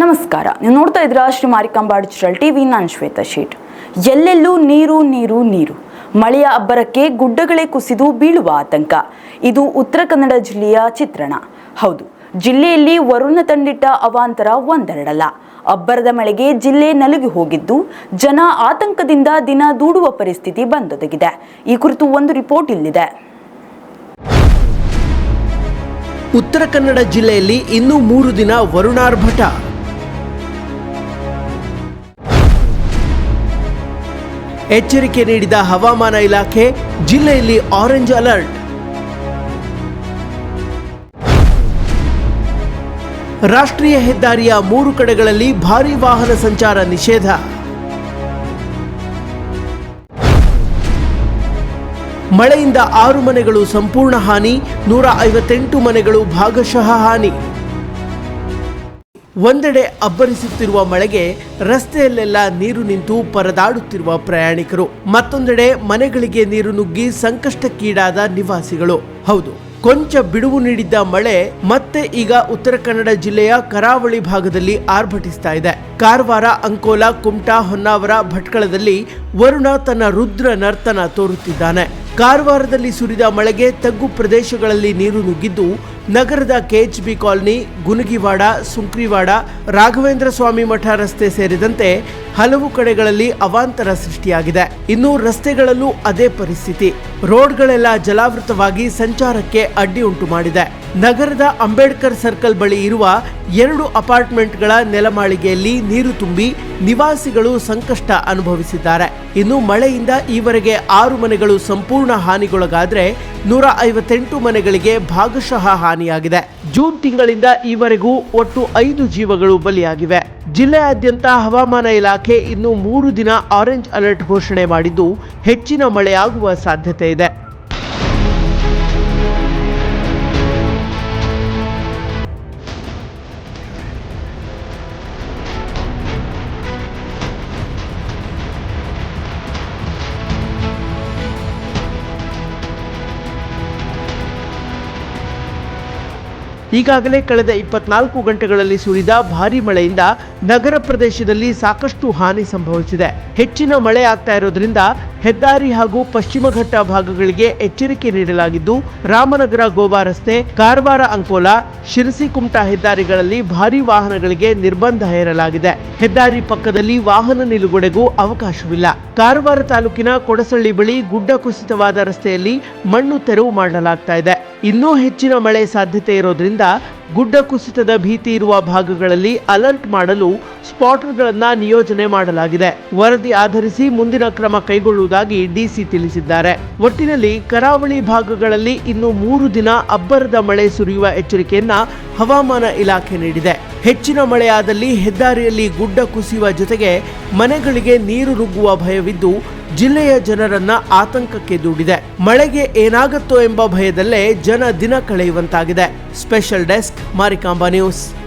ನಮಸ್ಕಾರ. ನೀವು ನೋಡ್ತಾ ಇದ್ದೀರಾ ಶ್ರೀ ಮಾರಿಕಾಂಬಾ ಡಿಜಿಟಲ್ ಟಿವಿ ನಾನು ಶ್ವೇತಾ ಶೇಟ್. ಎಲ್ಲೆಲ್ಲೂ ನೀರು ನೀರು ನೀರು. ಮಳೆಯ ಅಬ್ಬರಕ್ಕೆ ಗುಡ್ಡಗಳೇ ಕುಸಿದು ಬೀಳುವ ಆತಂಕ. ಇದು ಉತ್ತರ ಕನ್ನಡ ಜಿಲ್ಲೆಯ ಚಿತ್ರಣ. ಹೌದು, ಜಿಲ್ಲೆಯಲ್ಲಿ ವರುಣ ತಂಡಿಟ್ಟ ಅವಾಂತರ ಒಂದೆರಡಲ್ಲ. ಅಬ್ಬರದ ಮಳೆಗೆ ಜಿಲ್ಲೆ ನಲುಗಿ ಹೋಗಿದ್ದು, ಜನ ಆತಂಕದಿಂದ ದಿನ ದೂಡುವ ಪರಿಸ್ಥಿತಿ ಬಂದೊದಗಿದೆ. ಈ ಕುರಿತು ಒಂದು ರಿಪೋರ್ಟ್ ಇಲ್ಲಿದೆ. ಉತ್ತರ ಕನ್ನಡ ಜಿಲ್ಲೆಯಲ್ಲಿ ಇನ್ನೂ ಮೂರು ದಿನ ವರುಣಾರ್ಭಟ. ಎಚ್ಚರಿಕೆ ನೀಡಿದ ಹವಾಮಾನ ಇಲಾಖೆ, ಜಿಲ್ಲೆಯಲ್ಲಿ ಆರೆಂಜ್ ಅಲರ್ಟ್ ರಾಷ್ಟ್ರೀಯ ಹೆದ್ದಾರಿಯ ಮೂರು ಕಡೆಗಳಲ್ಲಿ ಭಾರೀ ವಾಹನ ಸಂಚಾರ ನಿಷೇಧ. ಮಳೆಯಿಂದ ಆರು ಮನೆಗಳು ಸಂಪೂರ್ಣ ಹಾನಿ, ನೂರ ಐವತ್ತೆಂಟು ಮನೆಗಳು ಭಾಗಶಃ ಹಾನಿ. ಒಂದೆಡೆ ಅಬ್ಬರಿಸುತ್ತಿರುವ ಮಳೆಗೆ ರಸ್ತೆಯಲ್ಲೆಲ್ಲ ನೀರು ನಿಂತು ಪರದಾಡುತ್ತಿರುವ ಪ್ರಯಾಣಿಕರು. ಮತ್ತೊಂದೆಡೆ ಮನೆಗಳಿಗೆ ನೀರು ನುಗ್ಗಿ ಸಂಕಷ್ಟಕ್ಕೀಡಾದ ನಿವಾಸಿಗಳು. ಹೌದು, ಕೊಂಚ ಬಿಡುವು ನೀಡಿದ್ದ ಮಳೆ ಮತ್ತೆ ಈಗ ಉತ್ತರ ಕನ್ನಡ ಜಿಲ್ಲೆಯ ಕರಾವಳಿ ಭಾಗದಲ್ಲಿ ಆರ್ಭಟಿಸ್ತಾ ಇದೆ. ಕಾರವಾರ, ಅಂಕೋಲ, ಕುಮಟಾ, ಹೊನ್ನಾವರ ಭಟ್ಕಳದಲ್ಲಿ ವರುಣ ತನ್ನ ರುದ್ರ ನರ್ತನ ತೋರುತ್ತಿದ್ದಾನೆ. ಕಾರವಾರದಲ್ಲಿ ಸುರಿದ ಮಳೆಗೆ ತಗ್ಗು ಪ್ರದೇಶಗಳಲ್ಲಿ ನೀರು ನುಗ್ಗಿದ್ದು ನಗರದ ಕೆಎಚ್ಬಿ ಕಾಲನಿ ಗುನುಗಿವಾಡ ಸುಂಕ್ರಿವಾಡ, ರಾಘವೇಂದ್ರ ಸ್ವಾಮಿ ಮಠ ರಸ್ತೆ ಸೇರಿದಂತೆ ಹಲವು ಕಡೆಗಳಲ್ಲಿ ಅವಾಂತರ ಸೃಷ್ಟಿಯಾಗಿದೆ. ಇನ್ನು ರಸ್ತೆಗಳಲ್ಲೂ ಅದೇ ಪರಿಸ್ಥಿತಿ. ರೋಡ್ಗಳೆಲ್ಲ ಜಲಾವೃತವಾಗಿ ಸಂಚಾರಕ್ಕೆ ಅಡ್ಡಿ ಉಂಟು ಮಾಡಿದೆ. ನಗರದ ಅಂಬೇಡ್ಕರ್ ಸರ್ಕಲ್ ಬಳಿ ಇರುವ ಎರಡು ಅಪಾರ್ಟ್ಮೆಂಟ್ಗಳ ನೆಲಮಾಳಿಗೆಯಲ್ಲಿ ನೀರು ತುಂಬಿ ನಿವಾಸಿಗಳು ಸಂಕಷ್ಟ ಅನುಭವಿಸಿದ್ದಾರೆ. ಇನ್ನು ಮಳೆಯಿಂದ ಈವರೆಗೆ ಆರು ಮನೆಗಳು ಸಂಪೂರ್ಣ ಹಾನಿಗೊಳಗಾದ್ರೆ ನೂರ ಐವತ್ತೆಂಟು ಮನೆಗಳಿಗೆ ಭಾಗಶಃ ಹಾನಿಯಾಗಿದೆ. ಜೂನ್ ತಿಂಗಳಿಂದ ಈವರೆಗೂ ಒಟ್ಟು ಐದು ಜೀವಗಳು ಬಲಿಯಾಗಿವೆ. ಜಿಲ್ಲೆಯಾದ್ಯಂತ ಹವಾಮಾನ ಇಲಾಖೆ ಇನ್ನು ಮೂರು ದಿನ ಆರೆಂಜ್ ಅಲರ್ಟ್ ಘೋಷಣೆ ಮಾಡಿದ್ದು ಹೆಚ್ಚಿನ ಮಳೆಯಾಗುವ ಸಾಧ್ಯತೆ ಇದೆ. ಈಗಾಗಲೇ ಕಳೆದ ಇಪ್ಪತ್ನಾಲ್ಕು ಗಂಟೆಗಳಲ್ಲಿ ಸುರಿದ ಭಾರೀ ಮಳೆಯಿಂದ ನಗರ ಪ್ರದೇಶದಲ್ಲಿ ಸಾಕಷ್ಟು ಹಾನಿ ಸಂಭವಿಸಿದೆ. ಹೆಚ್ಚಿನ ಮಳೆ ಆಗ್ತಾ ಇರೋದ್ರಿಂದ ಹೆದ್ದಾರಿ ಹಾಗೂ ಪಶ್ಚಿಮ ಘಟ್ಟ ಭಾಗಗಳಿಗೆ ಎಚ್ಚರಿಕೆ ನೀಡಲಾಗಿದ್ದು, ರಾಮನಗರ, ಗೋವಾ ರಸ್ತೆ, ಕಾರವಾರ, ಅಂಕೋಲಾ, ಶಿರಸಿ, ಕುಮಟಾ ಹೆದ್ದಾರಿಗಳಲ್ಲಿ ಭಾರೀ ವಾಹನಗಳಿಗೆ ನಿರ್ಬಂಧ ಹೇರಲಾಗಿದೆ. ಹೆದ್ದಾರಿ ಪಕ್ಕದಲ್ಲಿ ವಾಹನ ನಿಲುಗಡೆಗೂ ಅವಕಾಶವಿಲ್ಲ. ಕಾರವಾರ ತಾಲೂಕಿನ ಕೊಡಸಳ್ಳಿ ಬಳಿ ಗುಡ್ಡ ಕುಸಿತವಾದ ರಸ್ತೆಯಲ್ಲಿ ಮಣ್ಣು ತೆರವು ಮಾಡಲಾಗ್ತಾ ಇದೆ. ಇನ್ನೂ ಹೆಚ್ಚಿನ ಮಳೆ ಸಾಧ್ಯತೆ ಇರೋದ್ರಿಂದ ಗುಡ್ಡ ಕುಸಿತದ ಭೀತಿ ಇರುವ ಭಾಗಗಳಲ್ಲಿ ಅಲರ್ಟ್ ಮಾಡಲು ಸ್ಪಾಟರ್ಗಳನ್ನು ನಿಯೋಜನೆ ಮಾಡಲಾಗಿದೆ. ವರದಿ ಆಧರಿಸಿ ಮುಂದಿನ ಕ್ರಮ ಕೈಗೊಳ್ಳುವುದಾಗಿ ಡಿಸಿ ತಿಳಿಸಿದ್ದಾರೆ. ಒಟ್ಟಿನಲ್ಲಿ ಕರಾವಳಿ ಭಾಗಗಳಲ್ಲಿ ಇನ್ನು ಮೂರು ದಿನ ಅಬ್ಬರದ ಮಳೆ ಸುರಿಯುವ ಎಚ್ಚರಿಕೆಯನ್ನ ಹವಾಮಾನ ಇಲಾಖೆ ನೀಡಿದೆ. ಹೆಚ್ಚಿನ ಮಳೆಯಾದಲ್ಲಿ ಹೆದ್ದಾರಿಯಲ್ಲಿ ಗುಡ್ಡ ಕುಸಿಯುವ ಜೊತೆಗೆ ಮನೆಗಳಿಗೆ ನೀರು ನುಗ್ಗುವ ಭಯವಿದ್ದು ಜಿಲ್ಲೆಯ ಜನರನ್ನ ಆತಂಕಕ್ಕೆ ದೂಡಿದೆ. ಮಳೆಗೆ ಏನಾಗುತ್ತೋ ಎಂಬ ಭಯದಲ್ಲೇ ಜನ ದಿನ ಕಳೆಯುವಂತಾಗಿದೆ. Special desk Marikamba news.